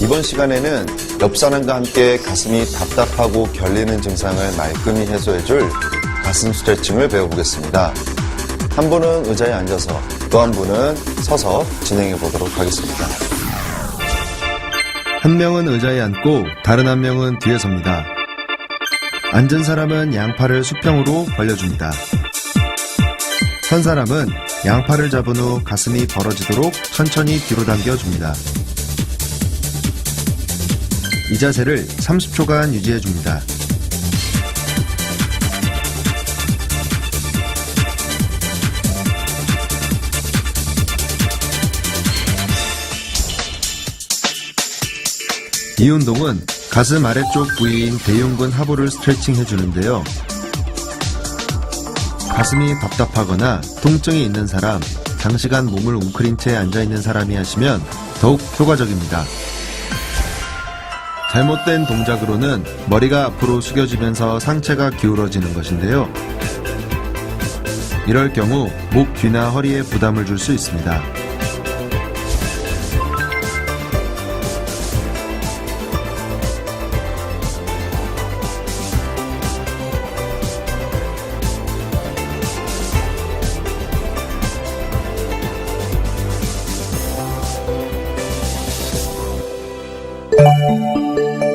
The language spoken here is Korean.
이번 시간에는 옆 사람과 함께 가슴이 답답하고 결리는 증상을 말끔히 해소해줄 가슴 스트레칭을 배워보겠습니다. 한 분은 의자에 앉아서 또 한 분은 서서 진행해 보도록 하겠습니다. 한 명은 의자에 앉고 다른 한 명은 뒤에 섭니다. 앉은 사람은 양팔을 수평으로 벌려줍니다. 선 사람은 양팔을 잡은 후 가슴이 벌어지도록 천천히 뒤로 당겨줍니다. 이 자세를 30초간 유지해 줍니다. 이 운동은 가슴 아래쪽 부위인 대흉근 하부를 스트레칭 해주는데요. 가슴이 답답하거나 통증이 있는 사람, 장시간 몸을 웅크린 채 앉아있는 사람이 하시면 더욱 효과적입니다. 잘못된 동작으로는 머리가 앞으로 숙여지면서 상체가 기울어지는 것인데요. 이럴 경우 목 뒤나 허리에 부담을 줄 수 있습니다. うん。